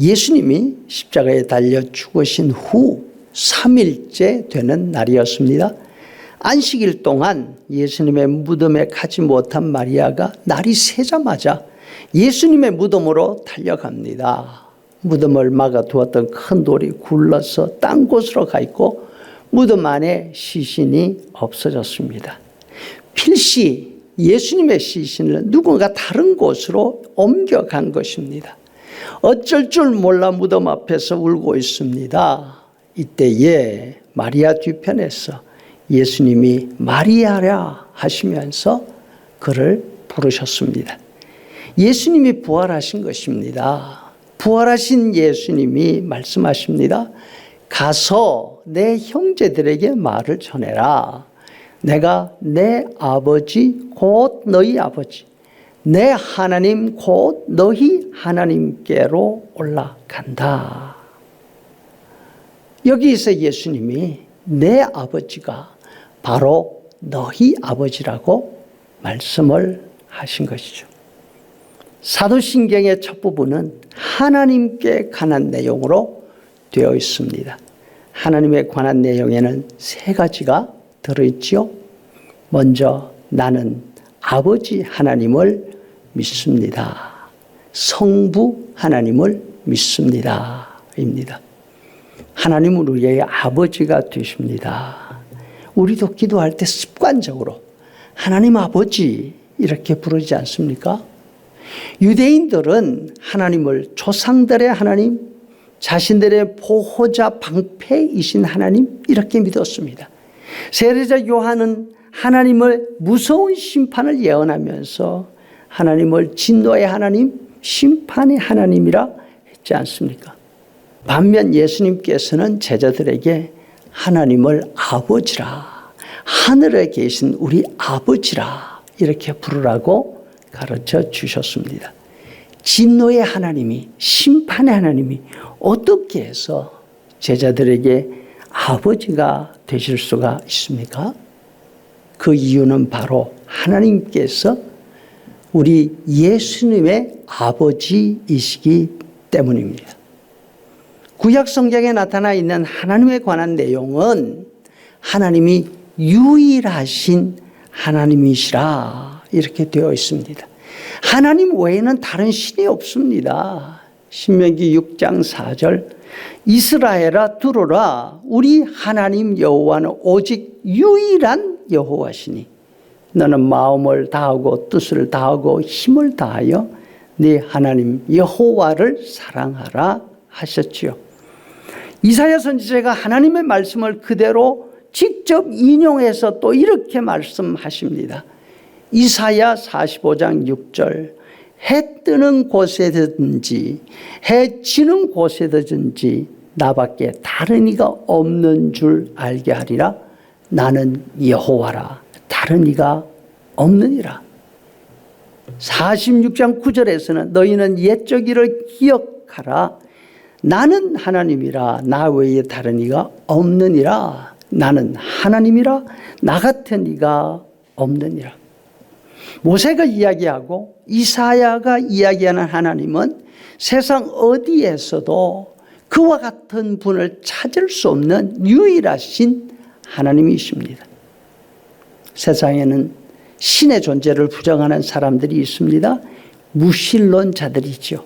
예수님이 십자가에 달려 죽으신 후 3일째 되는 날이었습니다. 안식일 동안 예수님의 무덤에 가지 못한 마리아가 날이 새자마자 예수님의 무덤으로 달려갑니다. 무덤을 막아 두었던 큰 돌이 굴러서 딴 곳으로 가 있고 무덤 안에 시신이 없어졌습니다. 필시 예수님의 시신을 누군가 다른 곳으로 옮겨간 것입니다. 어쩔 줄 몰라 무덤 앞에서 울고 있습니다. 이때에 마리아 뒤편에서 예수님이 마리아라 하시면서 그를 부르셨습니다. 예수님이 부활하신 것입니다. 부활하신 예수님이 말씀하십니다. 가서 내 형제들에게 말을 전해라. 내가 내 아버지 곧 너희 아버지 내 하나님 곧 너희 하나님께로 올라간다. 여기서 예수님이 내 아버지가 바로 너희 아버지라고 말씀을 하신 것이죠. 사도신경의 첫 부분은 하나님께 관한 내용으로 되어 있습니다. 하나님에 관한 내용에는 세 가지가 들어있지요. 먼저 나는 아버지 하나님을 믿습니다. 성부 하나님을 믿습니다. 입니다. 하나님은 우리의 아버지가 되십니다. 우리도 기도할 때 습관적으로 하나님 아버지 이렇게 부르지 않습니까? 유대인들은 하나님을 조상들의 하나님, 자신들의 보호자 방패이신 하나님 이렇게 믿었습니다. 세례자 요한은 하나님을 무서운 심판을 예언하면서 하나님을 진노의 하나님, 심판의 하나님이라 했지 않습니까? 반면 예수님께서는 제자들에게 하나님을 아버지라, 하늘에 계신 우리 아버지라 이렇게 부르라고 가르쳐 주셨습니다. 진노의 하나님이, 심판의 하나님이 어떻게 해서 제자들에게 아버지가 되실 수가 있습니까? 그 이유는 바로 하나님께서 우리 예수님의 아버지이시기 때문입니다. 구약 성경에 나타나 있는 하나님에 관한 내용은 하나님이 유일하신 하나님이시라 이렇게 되어 있습니다. 하나님 외에는 다른 신이 없습니다. 신명기 6장 4절 이스라엘아 들어라 우리 하나님 여호와는 오직 유일한 여호와시니 너는 마음을 다하고 뜻을 다하고 힘을 다하여 네 하나님 여호와를 사랑하라 하셨지요. 이사야 선지자가 하나님의 말씀을 그대로 직접 인용해서 또 이렇게 말씀하십니다. 이사야 45장 6절 해 뜨는 곳에든지 해 지는 곳에든지 나밖에 다른 이가 없는 줄 알게 하리라 나는 여호와라 다른 이가 없느니라. 46장 9절에서는 너희는 옛적 일을 기억하라. 나는 하나님이라. 나 외에 다른 이가 없느니라. 나는 하나님이라. 나 같은 이가 없느니라. 모세가 이야기하고 이사야가 이야기하는 하나님은 세상 어디에서도 그와 같은 분을 찾을 수 없는 유일하신 하나님이십니다. 세상에는 신의 존재를 부정하는 사람들이 있습니다. 무신론자들이죠.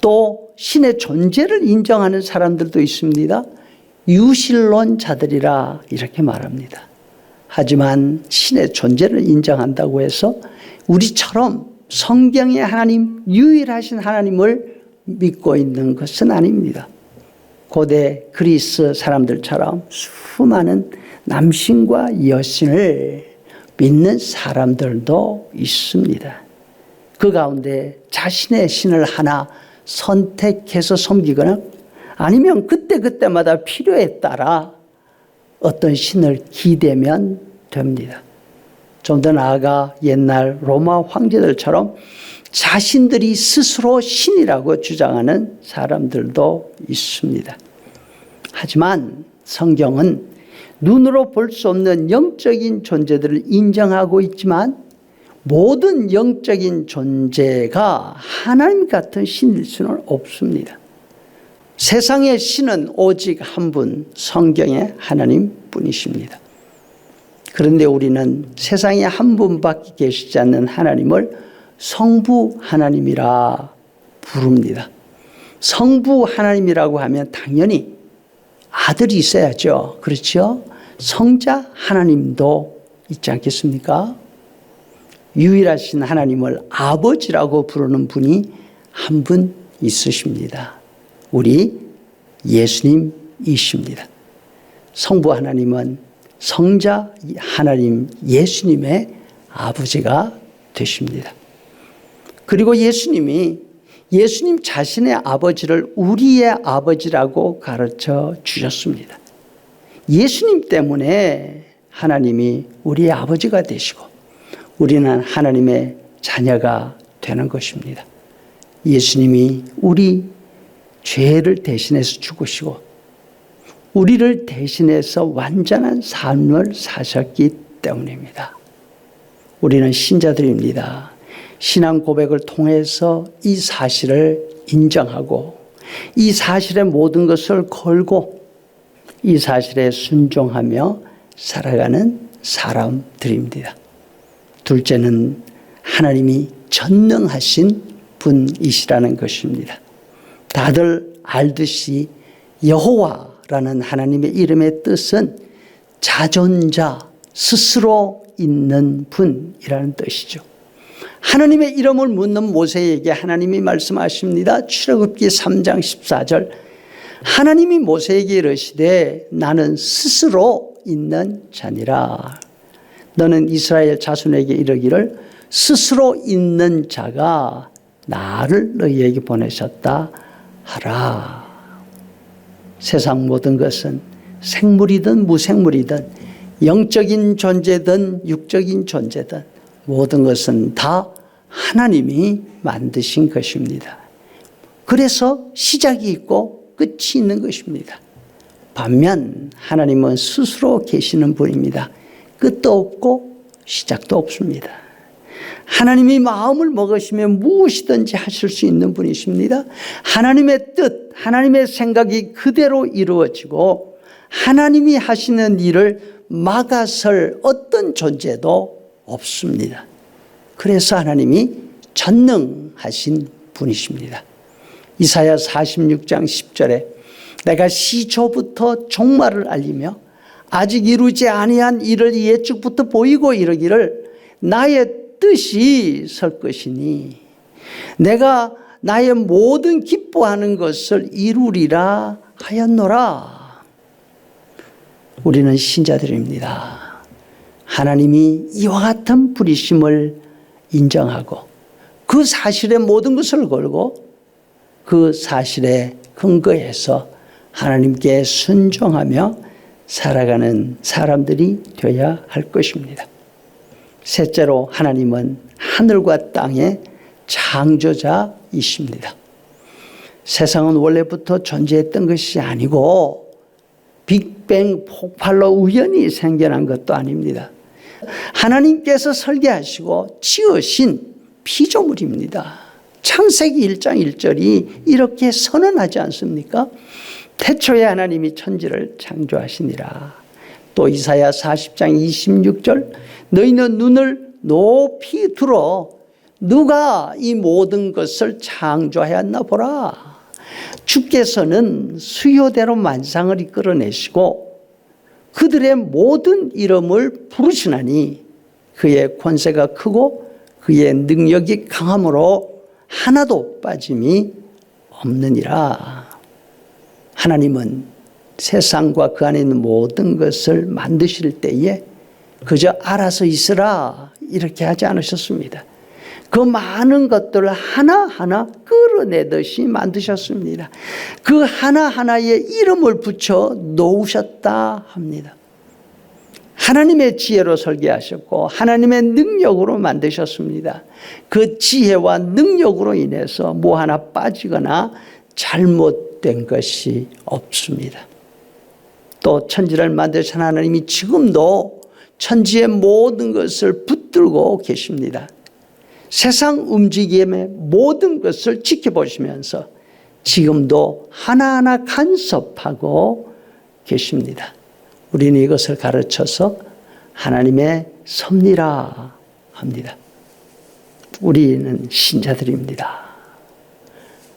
또 신의 존재를 인정하는 사람들도 있습니다. 유신론자들이라 이렇게 말합니다. 하지만 신의 존재를 인정한다고 해서 우리처럼 성경의 하나님, 유일하신 하나님을 믿고 있는 것은 아닙니다. 고대 그리스 사람들처럼 수많은 남신과 여신을 믿는 사람들도 있습니다. 그 가운데 자신의 신을 하나 선택해서 섬기거나 아니면 그때그때마다 필요에 따라 어떤 신을 기대면 됩니다. 좀 더 나아가 옛날 로마 황제들처럼 자신들이 스스로 신이라고 주장하는 사람들도 있습니다. 하지만 성경은 눈으로 볼 수 없는 영적인 존재들을 인정하고 있지만 모든 영적인 존재가 하나님 같은 신일 수는 없습니다. 세상의 신은 오직 한 분, 성경의 하나님 뿐이십니다. 그런데 우리는 세상에 한 분밖에 계시지 않는 하나님을 성부 하나님이라 부릅니다. 성부 하나님이라고 하면 당연히 아들이 있어야죠. 그렇죠? 성자 하나님도 있지 않겠습니까? 유일하신 하나님을 아버지라고 부르는 분이 한 분 있으십니다. 우리 예수님이십니다. 성부 하나님은 성자 하나님 예수님의 아버지가 되십니다. 그리고 예수님이 예수님 자신의 아버지를 우리의 아버지라고 가르쳐 주셨습니다. 예수님 때문에 하나님이 우리의 아버지가 되시고 우리는 하나님의 자녀가 되는 것입니다. 예수님이 우리 죄를 대신해서 죽으시고 우리를 대신해서 완전한 삶을 사셨기 때문입니다. 우리는 신자들입니다. 신앙 고백을 통해서 이 사실을 인정하고 이 사실의 모든 것을 걸고 이 사실에 순종하며 살아가는 사람들입니다. 둘째는 하나님이 전능하신 분이시라는 것입니다. 다들 알듯이 여호와라는 하나님의 이름의 뜻은 자존자, 스스로 있는 분이라는 뜻이죠. 하나님의 이름을 묻는 모세에게 하나님이 말씀하십니다. 출애굽기 3장 14절 하나님이 모세에게 이르시되 나는 스스로 있는 자니라. 너는 이스라엘 자손에게 이르기를 스스로 있는 자가 나를 너희에게 보내셨다 하라. 세상 모든 것은 생물이든 무생물이든 영적인 존재든 육적인 존재든 모든 것은 다 하나님이 만드신 것입니다. 그래서 시작이 있고 끝이 있는 것입니다. 반면 하나님은 스스로 계시는 분입니다. 끝도 없고 시작도 없습니다. 하나님이 마음을 먹으시면 무엇이든지 하실 수 있는 분이십니다. 하나님의 뜻, 하나님의 생각이 그대로 이루어지고 하나님이 하시는 일을 막아설 어떤 존재도 없습니다. 그래서 하나님이 전능하신 분이십니다. 이사야 46장 10절에 내가 시초부터 종말을 알리며 아직 이루지 아니한 일을 예측부터 보이고 이르기를 나의 뜻이 설 것이니 내가 나의 모든 기뻐하는 것을 이루리라 하였노라. 우리는 신자들입니다. 하나님이 이와 같은 분이심을 인정하고 그 사실의 모든 것을 걸고 그 사실에 근거해서 하나님께 순종하며 살아가는 사람들이 되어야 할 것입니다. 셋째로 하나님은 하늘과 땅의 창조자이십니다. 세상은 원래부터 존재했던 것이 아니고 빅뱅 폭발로 우연히 생겨난 것도 아닙니다. 하나님께서 설계하시고 지으신 피조물입니다. 창세기 1장 1절이 이렇게 선언하지 않습니까? 태초에 하나님이 천지를 창조하시니라. 또 이사야 40장 26절 너희는 눈을 높이 들어 누가 이 모든 것을 창조하였나 보라. 주께서는 수요대로 만상을 이끌어내시고 그들의 모든 이름을 부르시나니 그의 권세가 크고 그의 능력이 강함으로 하나도 빠짐이 없느니라. 하나님은 세상과 그 안에 있는 모든 것을 만드실 때에 그저 알아서 있으라 이렇게 하지 않으셨습니다. 그 많은 것들을 하나하나 끌어내듯이 만드셨습니다. 그 하나하나에 이름을 붙여 놓으셨다 합니다. 하나님의 지혜로 설계하셨고 하나님의 능력으로 만드셨습니다. 그 지혜와 능력으로 인해서 뭐 하나 빠지거나 잘못된 것이 없습니다. 또 천지를 만드신 하나님이 지금도 천지의 모든 것을 붙들고 계십니다. 세상 움직임의 모든 것을 지켜보시면서 지금도 하나하나 간섭하고 계십니다. 우리는 이것을 가르쳐서 하나님의 섭리라 합니다. 우리는 신자들입니다.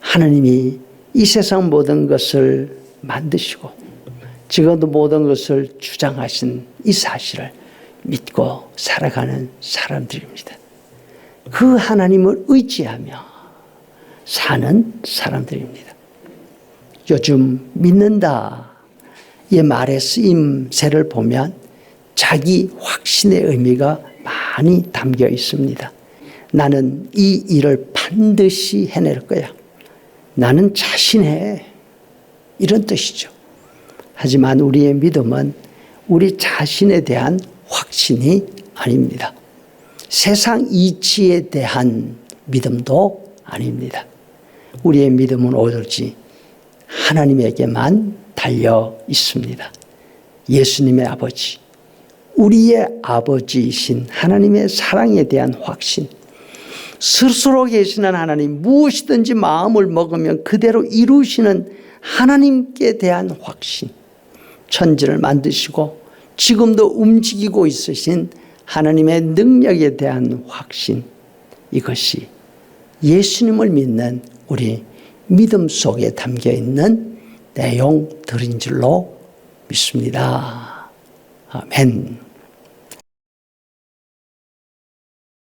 하나님이 이 세상 모든 것을 만드시고 지금도 모든 것을 주장하신 이 사실을 믿고 살아가는 사람들입니다. 그 하나님을 의지하며 사는 사람들입니다. 요즘 믿는다 이 말의 쓰임새를 보면 자기 확신의 의미가 많이 담겨 있습니다. 나는 이 일을 반드시 해낼 거야. 나는 자신해. 이런 뜻이죠. 하지만 우리의 믿음은 우리 자신에 대한 확신이 아닙니다. 세상 이치에 대한 믿음도 아닙니다. 우리의 믿음은 오로지 하나님에게만 달려 있습니다. 예수님의 아버지, 우리의 아버지이신 하나님의 사랑에 대한 확신, 스스로 계시는 하나님, 무엇이든지 마음을 먹으면 그대로 이루시는 하나님께 대한 확신, 천지를 만드시고 지금도 움직이고 있으신 하나님의 능력에 대한 확신, 이것이 예수님을 믿는 우리 믿음 속에 담겨 있는 내용들인 줄로 믿습니다. 아멘.